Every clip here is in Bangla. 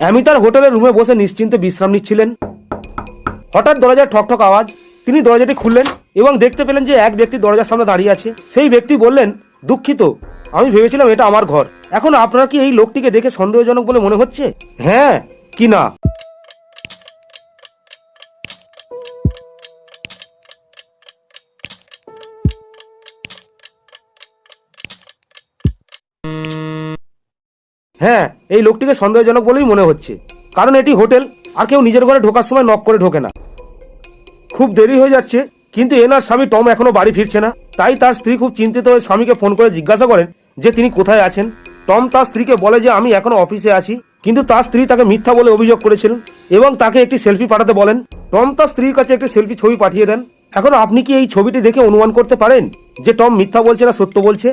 অ্যামি তার হোটেলের রুমে বসে নিশ্চিন্তে বিশ্রাম নিচ্ছিলেন। হঠাৎ দরজার ঠকঠক ঠক আওয়াজ, তিনি দরজাটি খুললেন এবং দেখতে পেলেন যে এক ব্যক্তি দরজার সামনে দাঁড়িয়ে আছে। সেই ব্যক্তি বললেন, দুঃখিত, আমি ভেবেছিলাম এটা আমার ঘর। এখন আপনার কি এই লোকটিকে দেখে সন্দেহজনক বলে মনে হচ্ছে? হ্যাঁ কি না? হ্যাঁ এই লোকটিকে সন্দেহজনক বলেই মনে হচ্ছে। কারণ এটি হোটেল, আর কেউ নিজের ঘরে ঢোকার সময় নক করে ঢোকে না। খুব দেরি হয়ে যাচ্ছে, কিন্তু এনার স্বামী টম এখনও বাড়ি ফিরছে না। তাই তার স্ত্রী খুব চিন্তিত হয়ে স্বামীকে ফোন করে জিজ্ঞাসা করেন যে তিনি কোথায় আছেন। টম তার স্ত্রীকে বলে যে আমি এখনও অফিসে আছি, কিন্তু তার স্ত্রী তাকে মিথ্যা বলে অভিযোগ করেছিলেন এবং তাকে একটি সেলফি পাঠাতে বলেন। টম তার স্ত্রীর কাছে একটি সেলফি ছবি পাঠিয়ে দেন। এখন আপনি কি এই ছবিটি দেখে অনুমান করতে পারেন যে টম মিথ্যা বলছে না সত্য বলছে?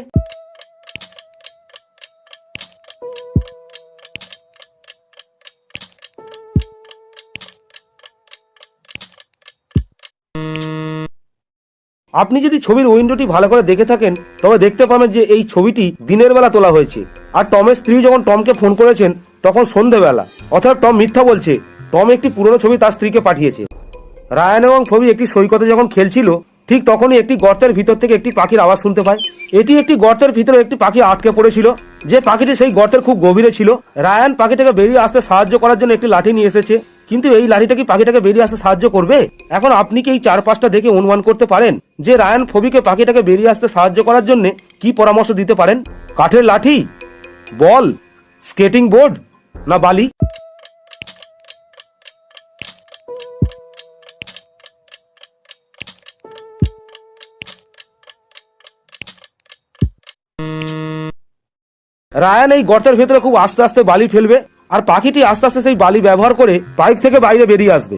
আপনি যদি ছবির উইন্ডোটি ভালো করে দেখে থাকেন, তবে দেখতে পাবেন যে এই ছবিটি দিনের বেলা তোলা হয়েছে। আর টমের স্ত্রী যখন টমকে ফোন করেছেন, তখন সন্ধেবেলা। অর্থাৎ টম মিথ্যা বলছে, টম একটি পুরনো ছবি তার স্ত্রীকে পাঠিয়েছে। রায়ান এবং ফবি একটি সৈকতে যখন খেলছিল, ঠিক তখনই একটি গর্তের ভিতর থেকে একটি পাখির আওয়াজ শুনতে পায়। এটি একটি গর্তের ভিতরে একটি পাখি আটকে পড়েছিল, যে পাখিটি সেই গর্তের খুব গভীরে ছিল। রায়ান পাখিটাকে বেরিয়ে আসতে সাহায্য করার জন্য একটি লাঠি নিয়ে এসেছে। কিন্তু এই লাঠিটা কি পাখিটাকে বেরিয়ে আসতে সাহায্য করবে? এখন আপনি কি এই চার পাঁচটা দেখে অনুমান করতে পারেন যে রায়ান ফবিকে পাখিটাকে বেরিয়ে আসতে সাহায্য করার জন্য কি পরামর্শ দিতে পারেন? কাঠের লাঠি, বল, স্কেটিং বোর্ড না বালি? রায়ান এই গর্তের ভেতরে খুব আস্তে আস্তে বালি ফেলবে। আর পাখিটি আস্তে আস্তে সেই বালি ব্যবহার করে পাইপ থেকে বাইরে বেরিয়ে আসবে।